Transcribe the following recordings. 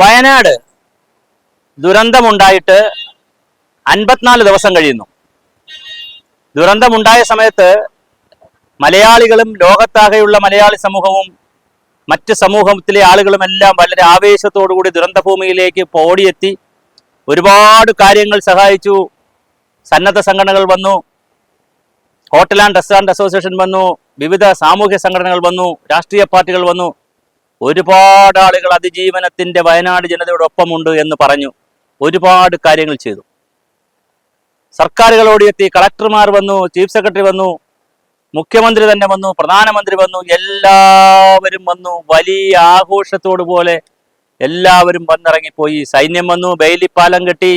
വയനാട് ദുരന്തമുണ്ടായിട്ട് അൻപത്തിനാല് ദിവസം കഴിയുന്നു. ദുരന്തമുണ്ടായ സമയത്ത് മലയാളികളും ലോകത്താകെയുള്ള മലയാളി സമൂഹവും മറ്റ് സമൂഹത്തിലെ ആളുകളുമെല്ലാം വളരെ ആവേശത്തോടുകൂടി ദുരന്തഭൂമിയിലേക്ക് ഓടിയെത്തി ഒരുപാട് കാര്യങ്ങൾ സഹായിച്ചു. സന്നദ്ധ സംഘടനകൾ വന്നു. ഹോട്ടൽ ആൻഡ് റെസ്റ്റോറന്റ് അസോസിയേഷൻ വന്നു. വിവിധ സാമൂഹ്യ സംഘടനകൾ വന്നു. രാഷ്ട്രീയ പാർട്ടികൾ വന്നു. ഒരുപാട് ആളുകൾ അതിജീവനത്തിന്റെ വയനാട് ജനതയോടൊപ്പമുണ്ട് എന്ന് പറഞ്ഞു. ഒരുപാട് കാര്യങ്ങൾ ചെയ്തു. സർക്കാരുകൾ ഓടിയെത്തി കളക്ടർമാർ വന്നു ചീഫ് സെക്രട്ടറി വന്നു മുഖ്യമന്ത്രി തന്നെ വന്നു പ്രധാനമന്ത്രി വന്നു എല്ലാവരും വന്നു. വലിയ ആഘോഷത്തോടു പോലെ എല്ലാവരും വന്നിറങ്ങിപ്പോയി. സൈന്യം വന്നു ബെയിലിപ്പാലം കെട്ടി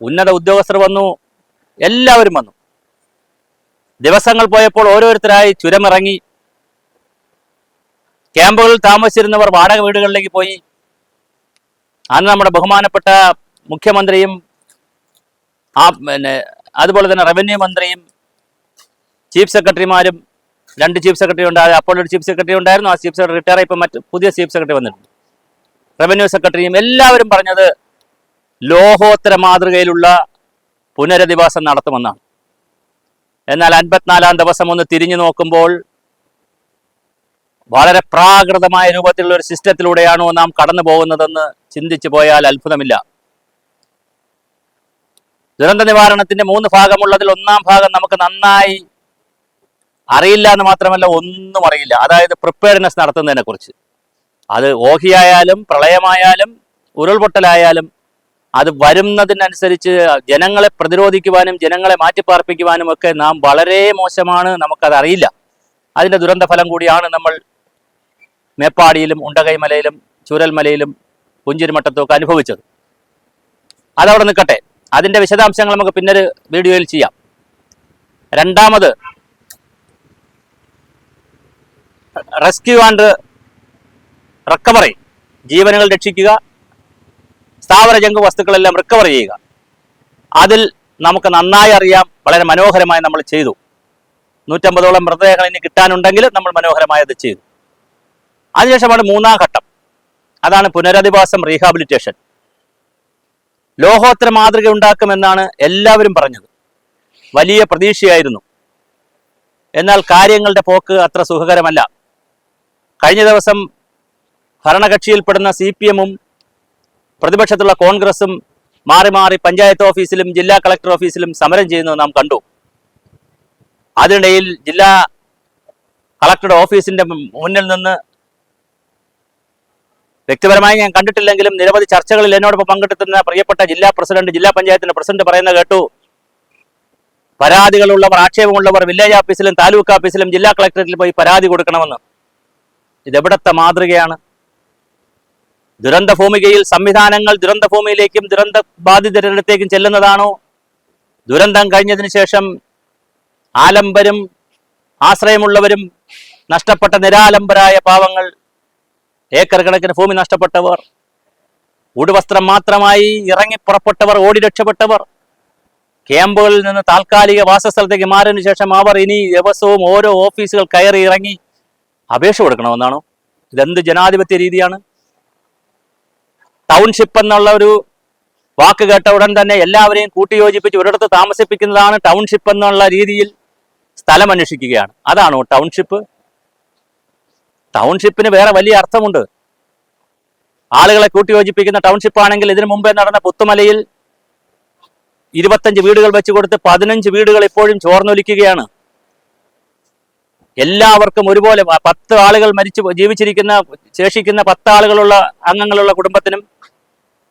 ഉന്നത ഉദ്യോഗസ്ഥർ വന്നു എല്ലാവരും വന്നു. ദിവസങ്ങൾ പോയപ്പോൾ ഓരോരുത്തരായി ചുരമിറങ്ങി. ക്യാമ്പുകളിൽ താമസിച്ചിരുന്നവർ വാടക വീടുകളിലേക്ക് പോയി. അന്ന് നമ്മുടെ ബഹുമാനപ്പെട്ട മുഖ്യമന്ത്രിയും ആ പിന്നെ അതുപോലെ തന്നെ റവന്യൂ മന്ത്രിയും ചീഫ് സെക്രട്ടറിമാരും രണ്ട് ചീഫ് സെക്രട്ടറി ഉണ്ടായിരുന്നു അപ്പോൾ ഒരു ചീഫ് സെക്രട്ടറി ഉണ്ടായിരുന്നു ആ ചീഫ് സെക്രട്ടറി റിട്ടയർ ഇപ്പം മറ്റ് പുതിയ ചീഫ് സെക്രട്ടറി വന്നിട്ടുണ്ട്. റവന്യൂ സെക്രട്ടറിയും എല്ലാവരും പറഞ്ഞത് ലോഹോത്തര മാതൃകയിലുള്ള പുനരധിവാസം നടത്തുമെന്നാണ്. എന്നാൽ അൻപത്തിനാലാം ദിവസം ഒന്ന് തിരിഞ്ഞു നോക്കുമ്പോൾ വളരെ പ്രാകൃതമായ രൂപത്തിലുള്ള ഒരു സിസ്റ്റത്തിലൂടെയാണോ നാം കടന്നു പോകുന്നതെന്ന് ചിന്തിച്ചു പോയാൽ അത്ഭുതമില്ല. ദുരന്ത നിവാരണത്തിന്റെ മൂന്ന് ഭാഗമുള്ളതിൽ ഒന്നാം ഭാഗം നമുക്ക് നന്നായി അറിയില്ല എന്ന് മാത്രമല്ല ഒന്നും അറിയില്ല. അതായത് പ്രിപ്പയർനെസ് നടത്തുന്നതിനെ കുറിച്ച് അത് ഓഹിയായാലും പ്രളയമായാലും ഉരുൾപൊട്ടലായാലും അത് വരുന്നതിനനുസരിച്ച് ജനങ്ങളെ പ്രതിരോധിക്കുവാനും ജനങ്ങളെ മാറ്റിപ്പാർപ്പിക്കുവാനും ഒക്കെ നാം വളരെ മോശമാണ് നമുക്കത് അറിയില്ല ദുരന്ത ഫലം കൂടിയാണ് നമ്മൾ മേപ്പാടിയിലും ഉണ്ടകൈമലയിലും ചൂരൽമലയിലും പുഞ്ചിരിമട്ടത്തും ഒക്കെ അനുഭവിച്ചത്. അതവിടെ നിൽക്കട്ടെ. അതിന്റെ വിശദാംശങ്ങൾ നമുക്ക് പിന്നൊരു വീഡിയോയിൽ ചെയ്യാം. രണ്ടാമത് റെസ്ക്യൂ ആൻഡ് റിക്കവറി ജീവനുകൾ രക്ഷിക്കുക സ്ഥാവര ജംഗു വസ്തുക്കളെല്ലാം റിക്കവർ ചെയ്യുക. അതിൽ നമുക്ക് നന്നായി അറിയാം വളരെ മനോഹരമായി നമ്മൾ ചെയ്തു. നൂറ്റമ്പതോളം മൃതദേഹങ്ങൾ ഇനി കിട്ടാനുണ്ടെങ്കിൽ നമ്മൾ മനോഹരമായത് ചെയ്തു. അതിനുശേഷമാണ് മൂന്നാം ഘട്ടം. അതാണ് പുനരധിവാസം റീഹാബിലിറ്റേഷൻ ലോഹോത്തര മാതൃക ഉണ്ടാക്കുമെന്നാണ് എല്ലാവരും പറഞ്ഞത്. വലിയ പ്രതീക്ഷയായിരുന്നു. എന്നാൽ കാര്യങ്ങളുടെ പോക്ക് അത്ര സുഖകരമല്ല. കഴിഞ്ഞ ദിവസം ഭരണകക്ഷിയിൽപ്പെടുന്ന സി പി എമ്മും പ്രതിപക്ഷത്തുള്ള കോൺഗ്രസും മാറി മാറി പഞ്ചായത്ത് ഓഫീസിലും ജില്ലാ കളക്ടർ ഓഫീസിലും സമരം ചെയ്യുന്നത് നാം കണ്ടു. അതിനിടയിൽ ജില്ലാ കളക്ടറുടെ ഓഫീസിന്റെ മുന്നിൽ നിന്ന് വ്യക്തിപരമായി ഞാൻ കണ്ടിട്ടില്ലെങ്കിലും നിരവധി ചർച്ചകളിൽ എന്നോടൊപ്പം പങ്കെടുത്തുന്ന പ്രിയപ്പെട്ട ജില്ലാ പ്രസിഡന്റ് ജില്ലാ പഞ്ചായത്തിന്റെ പ്രസിഡന്റ് പറയുന്ന കേട്ടു. പരാതികളുള്ളവർ ആക്ഷേപമുള്ളവർ വില്ലേജ് ഓഫീസിലും താലൂക്ക് ഓഫീസിലും ജില്ലാ കളക്ടറേറ്റിൽ പോയി പരാതി കൊടുക്കണമെന്ന്. ഇതെവിടത്തെ മാതൃകയാണ്? ദുരന്ത ഭൂമികയിൽ സംവിധാനങ്ങൾ ദുരന്ത ഭൂമിയിലേക്കും ദുരന്ത ബാധിതരിടത്തേക്കും ചെല്ലുന്നതാണോ? ദുരന്തം കഴിഞ്ഞതിന് ശേഷം ആലംബരും ആശ്രയമുള്ളവരും നഷ്ടപ്പെട്ട നിരാലംബരായ പാവങ്ങൾ ഏക്കർ കണക്കിന് ഭൂമി നഷ്ടപ്പെട്ടവർ ഉടുവസ്ത്രം മാത്രമായി ഇറങ്ങി പുറപ്പെട്ടവർ ഓടി രക്ഷപ്പെട്ടവർ ക്യാമ്പുകളിൽ നിന്ന് താൽക്കാലിക വാസസ്ഥലത്തേക്ക് മാറിയതിനു ശേഷം അവർ ഇനി ദിവസവും ഓരോ ഓഫീസുകൾ കയറി ഇറങ്ങി അപേക്ഷ കൊടുക്കണമെന്നാണോ? ഇതെന്ത് ജനാധിപത്യ രീതിയാണ്? ടൗൺഷിപ്പ് എന്നുള്ള ഒരു വാക്ക് കേട്ട ഉടൻ തന്നെ എല്ലാവരെയും കൂട്ടിയോജിപ്പിച്ച് ഒരിടത്ത് താമസിപ്പിക്കുന്നതാണ് ടൗൺഷിപ്പ് എന്നുള്ള രീതിയിൽ സ്ഥലം അന്വേഷിക്കുകയാണ് അതാണോ ടൗൺഷിപ്പ്? ടൗൺഷിപ്പിന് വേറെ വലിയ അർത്ഥമുണ്ട്. ആളുകളെ കൂട്ടിയോജിപ്പിക്കുന്ന ടൗൺഷിപ്പ് ആണെങ്കിൽ ഇതിനു മുമ്പേ നടന്ന പുത്തുമലയിൽ ഇരുപത്തഞ്ച് വീടുകൾ വെച്ച് കൊടുത്ത് പതിനഞ്ച് വീടുകൾ ഇപ്പോഴും ചോർന്നൊലിക്കുകയാണ്. എല്ലാവർക്കും ഒരുപോലെ പത്ത് ആളുകൾ മരിച്ചു ജീവിച്ചിരിക്കുന്ന ശേഷിക്കുന്ന പത്ത് ആളുകളുള്ള അംഗങ്ങളുള്ള കുടുംബത്തിനും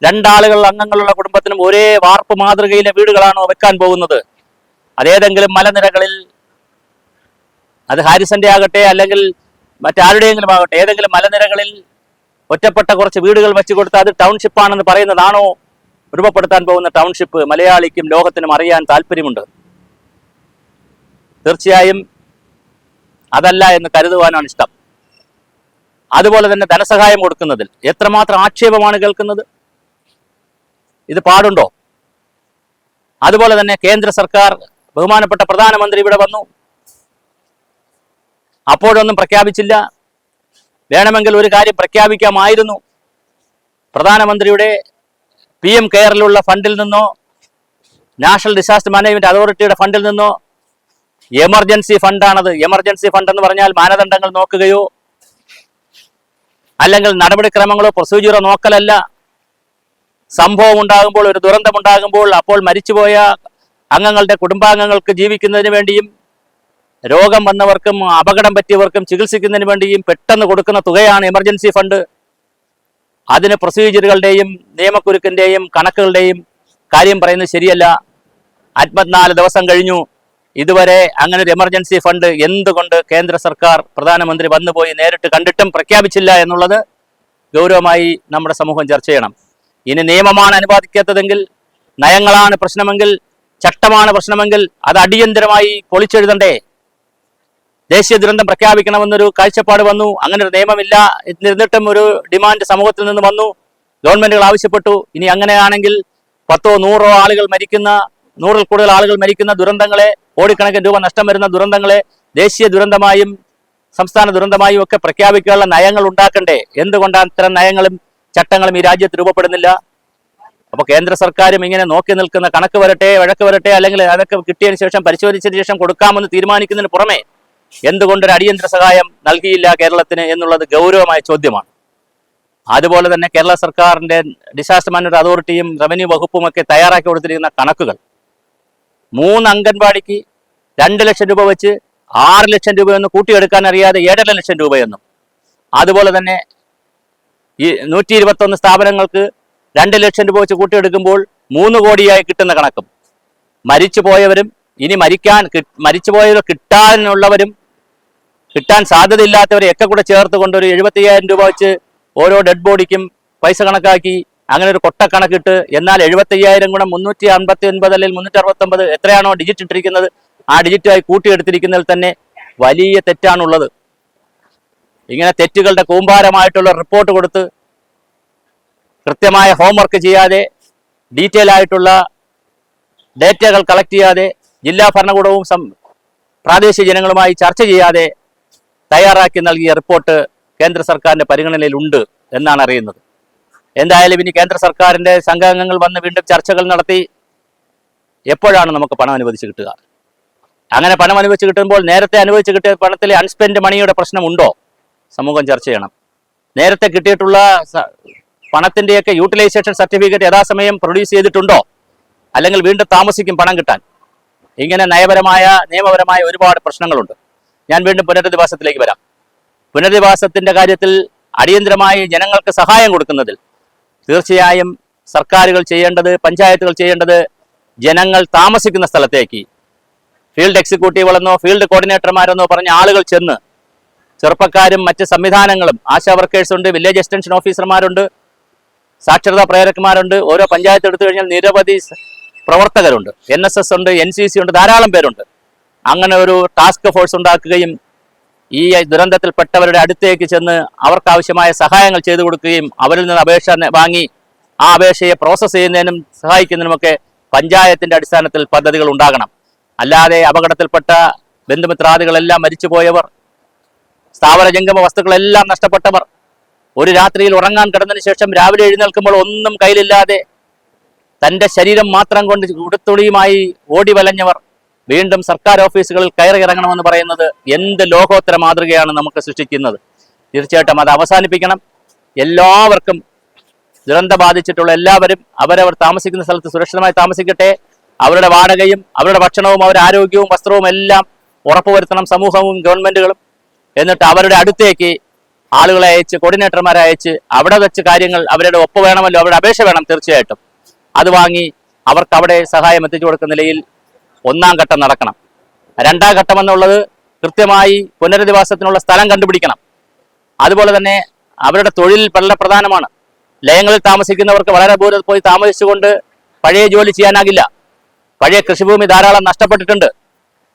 രണ്ടാളുകൾ അംഗങ്ങളുള്ള കുടുംബത്തിനും ഒരേ വാർപ്പ് മാതൃകയിലെ വീടുകളാണോ വെക്കാൻ പോകുന്നത്? അതേതെങ്കിലും മലനിരകളിൽ അത് ഹാരിസന്റെ ആകട്ടെ അല്ലെങ്കിൽ മറ്റാരുടെയെങ്കിലും ആകട്ടെ. ഏതെങ്കിലും മലനിരകളിൽ ഒറ്റപ്പെട്ട കുറച്ച് വീടുകൾ വെച്ചു കൊടുത്ത് അത് ടൗൺഷിപ്പാണെന്ന് പറയുന്നതാണോ? രൂപപ്പെടുത്താൻ പോകുന്ന ടൗൺഷിപ്പ് മലയാളിക്കും ലോകത്തിനും അറിയാൻ താല്പര്യമുണ്ട്. തീർച്ചയായും അതല്ല എന്ന് കരുതുവാനാണ് ഇഷ്ടം. അതുപോലെ തന്നെ ധനസഹായം കൊടുക്കുന്നതിൽ എത്രമാത്രം ആക്ഷേപമാണ് കേൾക്കുന്നത്? ഇത് പാടുണ്ടോ? അതുപോലെ തന്നെ കേന്ദ്ര സർക്കാർ ബഹുമാനപ്പെട്ട പ്രധാനമന്ത്രി ഇവിടെ വന്നു. അപ്പോഴൊന്നും പ്രഖ്യാപിച്ചില്ല. വേണമെങ്കിൽ ഒരു കാര്യം പ്രഖ്യാപിക്കാമായിരുന്നു. പ്രധാനമന്ത്രിയുടെ പി എം കെയറിലുള്ള ഫണ്ടിൽ നിന്നോ നാഷണൽ ഡിസാസ്റ്റർ മാനേജ്മെന്റ് അതോറിറ്റിയുടെ ഫണ്ടിൽ നിന്നോ എമർജൻസി ഫണ്ടാണത്. എമർജൻസി ഫണ്ട് എന്ന് പറഞ്ഞാൽ മാനദണ്ഡങ്ങൾ നോക്കുകയോ അല്ലെങ്കിൽ നടപടിക്രമങ്ങളോ പ്രൊസീജിയറോ നോക്കലല്ല. സംഭവം ഉണ്ടാകുമ്പോൾ ഒരു ദുരന്തമുണ്ടാകുമ്പോൾ അപ്പോൾ മരിച്ചുപോയ അംഗങ്ങളുടെ കുടുംബാംഗങ്ങൾക്ക് ജീവിക്കുന്നതിന് വേണ്ടിയും രോഗം വന്നവർക്കും അപകടം പറ്റിയവർക്കും ചികിത്സിക്കുന്നതിന് വേണ്ടിയും പെട്ടെന്ന് കൊടുക്കുന്ന തുകയാണ് എമർജൻസി ഫണ്ട്. അതിന് പ്രൊസീജിയറുകളുടെയും നിയമക്കുരുക്കിന്റെയും കണക്കുകളുടെയും കാര്യം പറയുന്നത് ശരിയല്ല. അൻപത്തിനാല് ദിവസം കഴിഞ്ഞു. ഇതുവരെ അങ്ങനെ ഒരു എമർജൻസി ഫണ്ട് എന്തുകൊണ്ട് കേന്ദ്ര സർക്കാർ പ്രധാനമന്ത്രി വന്നുപോയി നേരിട്ട് കണ്ടിട്ടും പ്രഖ്യാപിച്ചില്ല എന്നുള്ളത് ഗൗരവമായി നമ്മുടെ സമൂഹം ചർച്ച ചെയ്യണം. ഇനി നിയമമാണ് അനുവാദിക്കാത്തതെങ്കിൽ നയങ്ങളാണ് പ്രശ്നമെങ്കിൽ ചട്ടമാണ് പ്രശ്നമെങ്കിൽ അത് അടിയന്തരമായി പൊളിച്ചെഴുതണ്ടേ? ദേശീയ ദുരന്തം പ്രഖ്യാപിക്കണമെന്നൊരു കാഴ്ചപ്പാട് വന്നു. അങ്ങനെ ഒരു നിയമമില്ല. എന്നിരുന്നിട്ടും ഒരു ഡിമാൻഡ് സമൂഹത്തിൽ നിന്ന് വന്നു. ഗവൺമെന്റുകൾ ആവശ്യപ്പെട്ടു. ഇനി അങ്ങനെയാണെങ്കിൽ പത്തോ നൂറോ ആളുകൾ മരിക്കുന്ന നൂറിൽ കൂടുതൽ ആളുകൾ മരിക്കുന്ന ദുരന്തങ്ങളെ കോടിക്കണക്കിന് രൂപ നഷ്ടം വരുന്ന ദുരന്തങ്ങളെ ദേശീയ ദുരന്തമായും സംസ്ഥാന ദുരന്തമായും ഒക്കെ പ്രഖ്യാപിക്കാനുള്ള നയങ്ങൾ ഉണ്ടാക്കണ്ടേ? എന്തുകൊണ്ടാണ് ഇത്തരം നയങ്ങളും ചട്ടങ്ങളും ഈ രാജ്യത്ത് രൂപപ്പെടുന്നില്ല? അപ്പോൾ കേന്ദ്ര സർക്കാരും ഇങ്ങനെ നോക്കി നിൽക്കുന്ന കണക്ക് വരട്ടെ വഴക്ക് വരട്ടെ അല്ലെങ്കിൽ അതൊക്കെ കിട്ടിയതിന് ശേഷം പരിശോധിച്ചതിന് ശേഷം കൊടുക്കാമെന്ന് തീരുമാനിക്കുന്നതിന് പുറമെ എന്തുകൊണ്ട് ഒരു അടിയന്തര സഹായം നൽകിയില്ല കേരളത്തിന് എന്നുള്ളത് ഗൗരവമായ ചോദ്യമാണ്. അതുപോലെ തന്നെ കേരള സർക്കാരിന്റെ ഡിസാസ്റ്റർ മാനേജ്മെന്റ് അതോറിറ്റിയും റവന്യൂ വകുപ്പും ഒക്കെ തയ്യാറാക്കി കൊടുത്തിരിക്കുന്ന കണക്കുകൾ. മൂന്ന് അംഗൻവാടിക്ക് രണ്ട് ലക്ഷം രൂപ വെച്ച് ആറ് ലക്ഷം രൂപയൊന്നും കൂട്ടിയെടുക്കാൻ അറിയാതെ ഏഴര ലക്ഷം രൂപയൊന്നും. അതുപോലെ തന്നെ ഈ നൂറ്റി ഇരുപത്തൊന്ന് സ്ഥാപനങ്ങൾക്ക് രണ്ട് ലക്ഷം രൂപ വെച്ച് കൂട്ടിയെടുക്കുമ്പോൾ മൂന്ന് കോടിയായി കിട്ടുന്ന കണക്കും. മരിച്ചു പോയവരും ഇനി മരിക്കാൻ കി- മരിച്ചു പോയവർ കിട്ടാനുള്ളവരും കിട്ടാൻ സാധ്യതയില്ലാത്തവരെ ഒക്കെ കൂടെ ചേർത്ത് കൊണ്ട് ഒരു എഴുപത്തയ്യായിരം രൂപ വെച്ച് ഓരോ ഡെഡ് ബോഡിക്കും പൈസ കണക്കാക്കി അങ്ങനെ ഒരു കൊട്ടക്കണക്കിട്ട് എന്നാൽ എഴുപത്തയ്യായിരം ഗുണം മുന്നൂറ്റി അൻപത്തി ഒൻപത് അല്ലെങ്കിൽ മുന്നൂറ്റി അറുപത്തൊമ്പത് എത്രയാണോ ഡിജിറ്റ് ഇട്ടിരിക്കുന്നത് ആ ഡിജിറ്റായി കൂട്ടിയെടുത്തിരിക്കുന്നതിൽ തന്നെ വലിയ തെറ്റാണുള്ളത്. ഇങ്ങനെ തെറ്റുകളുടെ കൂമ്പാരമായിട്ടുള്ള റിപ്പോർട്ട് കൊടുത്ത് കൃത്യമായ ഹോംവർക്ക് ചെയ്യാതെ ഡീറ്റെയിൽ ആയിട്ടുള്ള ഡേറ്റകൾ കളക്ട് ചെയ്യാതെ ജില്ലാ ഭരണകൂടവും പ്രാദേശിക ജനങ്ങളുമായി ചർച്ച ചെയ്യാതെ തയ്യാറാക്കി നൽകിയ റിപ്പോർട്ട് കേന്ദ്ര സർക്കാരിന്റെ പരിഗണനയിലുണ്ട് എന്നാണ് അറിയുന്നത്. എന്തായാലും ഇനി കേന്ദ്ര സർക്കാരിന്റെ സംഘാംഗങ്ങൾ വന്ന് വീണ്ടും ചർച്ചകൾ നടത്തി എപ്പോഴാണ് നമുക്ക് പണം അനുവദിച്ച് കിട്ടുക? അങ്ങനെ പണം അനുവദിച്ച് കിട്ടുമ്പോൾ നേരത്തെ അനുവദിച്ച് കിട്ടിയ പണത്തിലെ അൺസ്പെൻഡ് മണിയുടെ പ്രശ്നമുണ്ടോ? സമൂഹം ചർച്ച ചെയ്യണം. നേരത്തെ കിട്ടിയിട്ടുള്ള പണത്തിന്റെയൊക്കെ യൂട്ടിലൈസേഷൻ സർട്ടിഫിക്കറ്റ് യഥാസമയം പ്രൊഡ്യൂസ് ചെയ്തിട്ടുണ്ടോ? അല്ലെങ്കിൽ വീണ്ടും താമസിക്കും പണം കിട്ടാൻ. ഇങ്ങനെ നയപരമായ നിയമപരമായ ഒരുപാട് പ്രശ്നങ്ങളുണ്ട്. ഞാൻ വീണ്ടും പുനരധിവാസത്തിലേക്ക് വരാം. പുനരധിവാസത്തിന്റെ കാര്യത്തിൽ അടിയന്തരമായി ജനങ്ങൾക്ക് സഹായം കൊടുക്കുന്നതിൽ തീർച്ചയായും സർക്കാരുകൾ ചെയ്യേണ്ടത് പഞ്ചായത്തുകൾ ചെയ്യേണ്ടത് ജനങ്ങൾ താമസിക്കുന്ന സ്ഥലത്തേക്ക്. ഫീൽഡ് എക്സിക്യൂട്ടീവുകളെന്നോ ഫീൽഡ് കോർഡിനേറ്റർമാരെന്നോ പറഞ്ഞ ആളുകൾ ചെന്ന് ചെറുപ്പക്കാരും മറ്റ് സംവിധാനങ്ങളും ആശാ വർക്കേഴ്സ് ഉണ്ട് വില്ലേജ് എക്സ്റ്റൻഷൻ ഓഫീസർമാരുണ്ട് സാക്ഷരതാ പ്രേരകന്മാരുണ്ട്. ഓരോ പഞ്ചായത്ത് എടുത്തു കഴിഞ്ഞാൽ നിരവധി പ്രവർത്തകരുണ്ട്. എൻ എസ് എസ് ഉണ്ട് എൻ സി സി ഉണ്ട് ധാരാളം പേരുണ്ട്. അങ്ങനെ ഒരു ടാസ്ക് ഫോഴ്സ് ഉണ്ടാക്കുകയും ഈ ദുരന്തത്തിൽപ്പെട്ടവരുടെ അടുത്തേക്ക് ചെന്ന് അവർക്കാവശ്യമായ സഹായങ്ങൾ ചെയ്തു കൊടുക്കുകയും അവരിൽ നിന്ന് അപേക്ഷ വാങ്ങി ആ അപേക്ഷയെ പ്രോസസ്സ് ചെയ്യുന്നതിനും സഹായിക്കുന്നതിനുമൊക്കെ പഞ്ചായത്തിന്റെ അടിസ്ഥാനത്തിൽ പദ്ധതികൾ ഉണ്ടാകണം. അല്ലാതെ അപകടത്തിൽപ്പെട്ട ബന്ധുമിത്രാദികളെല്ലാം മരിച്ചുപോയവർ സ്ഥാപന ജംഗമ വസ്തുക്കളെല്ലാം നഷ്ടപ്പെട്ടവർ ഒരു രാത്രിയിൽ ഉറങ്ങാൻ കിടന്നതിന് ശേഷം രാവിലെ എഴുന്നേൽക്കുമ്പോൾ ഒന്നും കയ്യിലില്ലാതെ തന്റെ ശരീരം മാത്രം കൊണ്ട് ഉടുത്തുളിയുമായി ഓടി വലഞ്ഞവർ വീണ്ടും സർക്കാർ ഓഫീസുകളിൽ കയറി ഇറങ്ങണമെന്ന് പറയുന്നത് എന്ത് ലോകോത്തര മാതൃകയാണ് നമുക്ക് സൃഷ്ടിക്കുന്നത്. തീർച്ചയായിട്ടും അത് അവസാനിപ്പിക്കണം. എല്ലാവർക്കും ദുരന്തം ബാധിച്ചിട്ടുള്ള എല്ലാവരും അവരവർ താമസിക്കുന്ന സ്ഥലത്ത് സുരക്ഷിതമായി താമസിക്കട്ടെ. അവരുടെ വാടകയും അവരുടെ ഭക്ഷണവും അവരുടെ ആരോഗ്യവും വസ്ത്രവും എല്ലാം ഉറപ്പുവരുത്തണം സമൂഹവും ഗവൺമെന്റുകളും. എന്നിട്ട് അവരുടെ അടുത്തേക്ക് ആളുകളെ അയച്ച് കോർഡിനേറ്റർമാരെ അയച്ച് അവിടെ വെച്ച് കാര്യങ്ങൾ അവരുടെ ഒപ്പ് വേണമല്ലോ അവരുടെ അപേക്ഷ വേണം തീർച്ചയായിട്ടും. അത് വാങ്ങി അവർക്ക് അവിടെ സഹായം എത്തിച്ചു കൊടുക്കുന്ന നിലയിൽ ഒന്നാം ഘട്ടം നടക്കണം. രണ്ടാം ഘട്ടം എന്നുള്ളത് കൃത്യമായി പുനരധിവാസത്തിനുള്ള സ്ഥലം കണ്ടുപിടിക്കണം. അതുപോലെ തന്നെ അവരുടെ തൊഴിൽ വളരെ പ്രധാനമാണ്. ലയങ്ങളിൽ താമസിക്കുന്നവർക്ക് വളരെ ദൂരെ പോയി താമസിച്ചുകൊണ്ട് പഴയ ജോലി ചെയ്യാനാകില്ല. പഴയ കൃഷിഭൂമി ധാരാളം നഷ്ടപ്പെട്ടിട്ടുണ്ട്.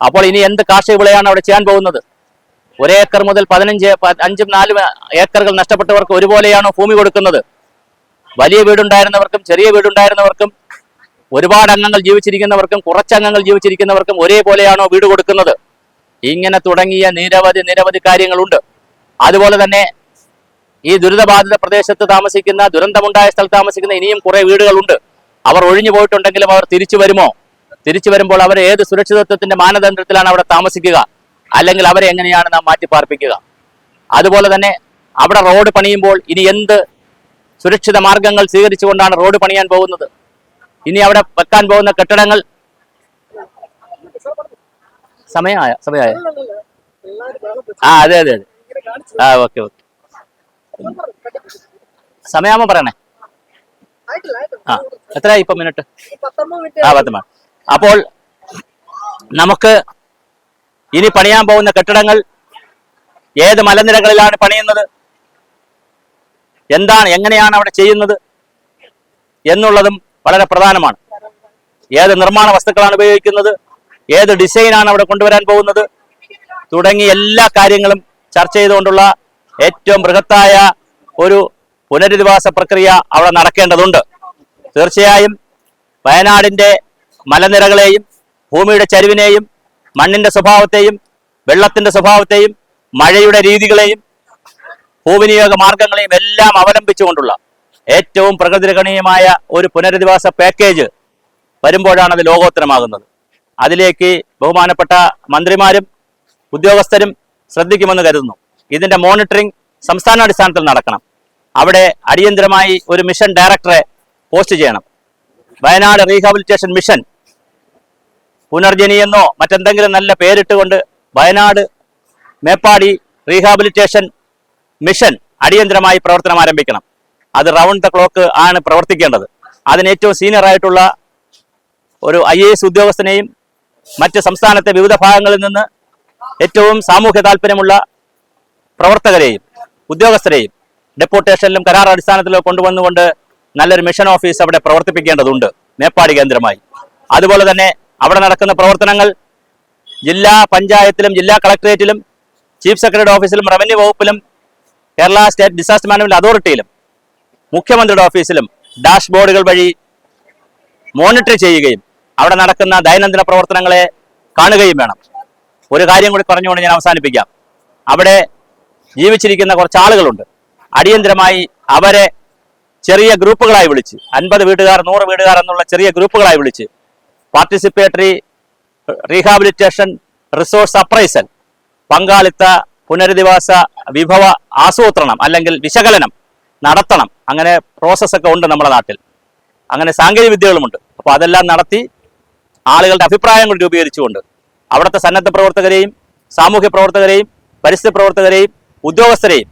അപ്പോൾ ഇനി എന്ത് കാർഷിക വിളയാണ് അവിടെ ചെയ്യാൻ പോകുന്നത്? ഒരേക്കർ മുതൽ പതിനഞ്ച് അഞ്ചും നാലും ഏക്കറുകൾ നഷ്ടപ്പെട്ടവർക്ക് ഒരുപോലെയാണോ ഭൂമി കൊടുക്കുന്നത്? വലിയ വീടുണ്ടായിരുന്നവർക്കും ചെറിയ വീടുണ്ടായിരുന്നവർക്കും ഒരുപാട് അംഗങ്ങൾ ജീവിച്ചിരിക്കുന്നവർക്കും കുറച്ച് അംഗങ്ങൾ ജീവിച്ചിരിക്കുന്നവർക്കും ഒരേപോലെയാണോ വീട് കൊടുക്കുന്നത്? ഇങ്ങനെ തുടങ്ങിയ നിരവധി നിരവധി കാര്യങ്ങളുണ്ട്. അതുപോലെ തന്നെ ഈ ദുരിതബാധിത പ്രദേശത്ത് താമസിക്കുന്ന ദുരന്തമുണ്ടായ സ്ഥലത്ത് താമസിക്കുന്ന ഇനിയും കുറെ വീടുകളുണ്ട്. അവർ ഒഴിഞ്ഞു പോയിട്ടുണ്ടെങ്കിലും അവർ തിരിച്ചു വരുമോ? തിരിച്ചു വരുമ്പോൾ അവർ ഏത് സുരക്ഷിതത്വത്തിന്റെ മാനദണ്ഡത്തിലാണ് അവിടെ താമസിക്കുക? അല്ലെങ്കിൽ അവരെ എങ്ങനെയാണ് നാം മാറ്റിപ്പാർപ്പിക്കുക? അതുപോലെ തന്നെ അവിടെ റോഡ് പണിയുമ്പോൾ ഇനി എന്ത് സുരക്ഷിത മാർഗങ്ങൾ സ്വീകരിച്ചുകൊണ്ടാണ് റോഡ് പണിയാൻ പോകുന്നത്. ഇനി അവിടെ വെക്കാൻ പോകുന്ന കെട്ടിടങ്ങൾ സമയമായ സമയമായ. ആ അതെ അതെ അതെ. ആ ഓക്കെ ഓക്കെ. സമയാമോ പറയണേ. ആ എത്രയായി ഇപ്പൊ മിനിറ്റ് ആ പത്ത് മിനിറ്റ് അപ്പോൾ നമുക്ക് ഇനി പണിയാൻ പോകുന്ന കെട്ടിടങ്ങൾ ഏത് മലനിരകളിലാണ് പണിയുന്നത്? എന്താണ് എങ്ങനെയാണ് അവിടെ ചെയ്യുന്നത് എന്നുള്ളതും വളരെ പ്രധാനമാണ്. ഏത് നിർമ്മാണ വസ്തുക്കളാണ് ഉപയോഗിക്കുന്നത് ഏത് ഡിസൈനാണ് അവിടെ കൊണ്ടുവരാൻ പോകുന്നത് തുടങ്ങി എല്ലാ കാര്യങ്ങളും ചർച്ച ചെയ്തുകൊണ്ടുള്ള ഏറ്റവും ബൃഹത്തായ ഒരു പുനരധിവാസ പ്രക്രിയ അവിടെ നടക്കേണ്ടതുണ്ട്. തീർച്ചയായും വയനാടിന്റെ മലനിരകളെയും ഭൂമിയുടെ ചരിവിനെയും മണ്ണിന്റെ സ്വഭാവത്തെയും വെള്ളത്തിന്റെ സ്വഭാവത്തെയും മഴയുടെ രീതികളെയും ഭൂവിനിയോഗ മാർഗങ്ങളെയും എല്ലാം അവലംബിച്ചുകൊണ്ടുള്ള ഏറ്റവും പ്രകൃതിരകണീയമായ ഒരു പുനരധിവാസ പാക്കേജ് വരുമ്പോഴാണ് അത് ലോകോത്തരമാകുന്നത്. അതിലേക്ക് ബഹുമാനപ്പെട്ട മന്ത്രിമാരും ഉദ്യോഗസ്ഥരും ശ്രദ്ധിക്കുമെന്ന് കരുതുന്നു. ഇതിന്റെ മോണിറ്ററിംഗ് സംസ്ഥാനാടിസ്ഥാനത്തിൽ നടക്കണം. അവിടെ അടിയന്തരമായി ഒരു മിഷൻ ഡയറക്ടറെ പോസ്റ്റ് ചെയ്യണം. വയനാട് റീഹാബിലിറ്റേഷൻ മിഷൻ പുനർജനിയെന്നോ മറ്റെന്തെങ്കിലും നല്ല പേരിട്ടുകൊണ്ട് വയനാട് മേപ്പാടി റീഹാബിലിറ്റേഷൻ മിഷൻ അടിയന്തരമായി പ്രവർത്തനം ആരംഭിക്കണം. അത് റൗണ്ട് ദ ക്ലോക്ക് ആണ് പ്രവർത്തിക്കേണ്ടത്. അതിന് ഏറ്റവും സീനിയർ ആയിട്ടുള്ള ഒരു ഐ എ എസ് ഉദ്യോഗസ്ഥനെയും മറ്റ് സംസ്ഥാനത്തെ വിവിധ ഭാഗങ്ങളിൽ നിന്ന് ഏറ്റവും സാമൂഹ്യ താല്പര്യമുള്ള പ്രവർത്തകരെയും ഉദ്യോഗസ്ഥരെയും ഡെപ്യൂട്ടേഷനിലും കരാർ അടിസ്ഥാനത്തിലോ കൊണ്ടുവന്നുകൊണ്ട് നല്ലൊരു മിഷൻ ഓഫീസ് അവിടെ പ്രവർത്തിപ്പിക്കേണ്ടതുണ്ട് മേപ്പാടി കേന്ദ്രമായി. അതുപോലെ തന്നെ അവിടെ നടക്കുന്ന പ്രവർത്തനങ്ങൾ ജില്ലാ പഞ്ചായത്തിലും ജില്ലാ കളക്ടറേറ്റിലും ചീഫ് സെക്രട്ടറി ഓഫീസിലും റവന്യൂ വകുപ്പിലും കേരള സ്റ്റേറ്റ് ഡിസാസ്റ്റർ മാനേജ്മെന്റ് അതോറിറ്റിയിലും മുഖ്യമന്ത്രിയുടെ ഓഫീസിലും ഡാഷ്ബോർഡുകൾ വഴി മോണിറ്റർ ചെയ്യുകയും അവിടെ നടക്കുന്ന ദൈനംദിന പ്രവർത്തനങ്ങളെ കാണുകയും വേണം. ഒരു കാര്യം കൂടി പറഞ്ഞുകൊണ്ട് ഞാൻ അവസാനിപ്പിക്കാം. അവിടെ ജീവിച്ചിരിക്കുന്ന കുറച്ച് ആളുകളുണ്ട്. അടിയന്തരമായി അവരെ ചെറിയ ഗ്രൂപ്പുകളായി വിളിച്ച് അൻപത് വീട്ടുകാർ നൂറ് വീടുകാർ എന്നുള്ള ചെറിയ ഗ്രൂപ്പുകളായി വിളിച്ച് പാർട്ടിസിപ്പേറ്ററി റീഹാബിലിറ്റേഷൻ റിസോഴ്സ് അപ്രൈസൽ പങ്കാളിത്ത പുനരധിവാസ വിഭവ ആസൂത്രണം അല്ലെങ്കിൽ വിശകലനം നടത്തണം. അങ്ങനെ പ്രോസസ്സൊക്കെ ഉണ്ട് നമ്മുടെ നാട്ടിൽ. അങ്ങനെ സാങ്കേതിക വിദ്യകളുമുണ്ട്. അപ്പോൾ അതെല്ലാം നടത്തി ആളുകളുടെ അഭിപ്രായങ്ങൾ രൂപീകരിച്ചുകൊണ്ട് അവിടുത്തെ സന്നദ്ധ പ്രവർത്തകരെയും സാമൂഹ്യ പ്രവർത്തകരെയും പരിസ്ഥിതി പ്രവർത്തകരെയും ഉദ്യോഗസ്ഥരെയും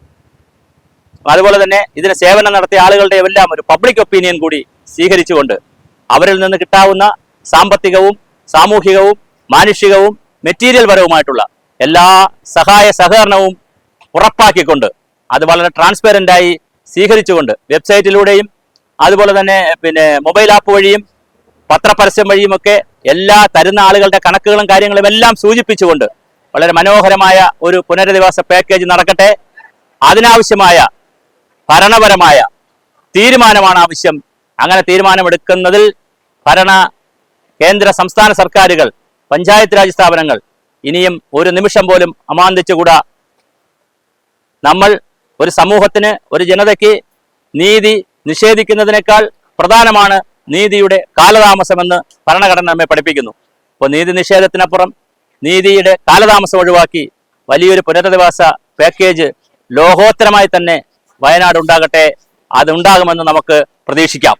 അതുപോലെ തന്നെ ഇതിന് സേവനം നടത്തിയ ആളുകളുടെ എല്ലാം ഒരു പബ്ലിക് ഒപ്പീനിയൻ കൂടി സ്വീകരിച്ചുകൊണ്ട് അവരിൽ നിന്ന് കിട്ടാവുന്ന സാമ്പത്തികവും സാമൂഹികവും മാനുഷികവും മെറ്റീരിയൽ പരവുമായിട്ടുള്ള എല്ലാ സഹായ സഹകരണവും ഉറപ്പാക്കിക്കൊണ്ട് അത് വളരെ ട്രാൻസ്പെറന്റ് ആയി സ്വീകരിച്ചുകൊണ്ട് വെബ്സൈറ്റിലൂടെയും അതുപോലെ തന്നെ പിന്നെ മൊബൈൽ ആപ്പ് വഴിയും പത്രപരസ്യം വഴിയുമൊക്കെ എല്ലാ തരുന്ന ആളുകളുടെ കണക്കുകളും കാര്യങ്ങളും എല്ലാം സൂചിപ്പിച്ചുകൊണ്ട് വളരെ മനോഹരമായ ഒരു പുനരധിവാസ പാക്കേജ് നടക്കട്ടെ. അതിനാവശ്യമായ ഭരണപരമായ തീരുമാനമാണ് ആവശ്യം. അങ്ങനെ തീരുമാനമെടുക്കുന്നതിൽ ഭരണ കേന്ദ്ര സംസ്ഥാന സർക്കാരുകൾ പഞ്ചായത്ത് രാജ് സ്ഥാപനങ്ങൾ ഇനിയും ഒരു നിമിഷം പോലും അമാന്തിച്ചുകൂടാ നമ്മൾ ഒരു സമൂഹത്തിന് ഒരു ജനതയ്ക്ക് നീതി നിഷേധിക്കുന്നതിനേക്കാൾ പ്രധാനമാണ് നീതിയുടെ കാലതാമസമെന്ന് ഭരണഘടന നമ്മെ പഠിപ്പിക്കുന്നു. അപ്പോൾ നീതി നിഷേധത്തിനപ്പുറം നീതിയുടെ കാലതാമസം ഒഴിവാക്കി വലിയൊരു പുനരധിവാസ പാക്കേജ് ലോകോത്തരമായി തന്നെ വയനാട് ഉണ്ടാകട്ടെ അതുണ്ടാകുമെന്ന് നമുക്ക് പ്രതീക്ഷിക്കാം.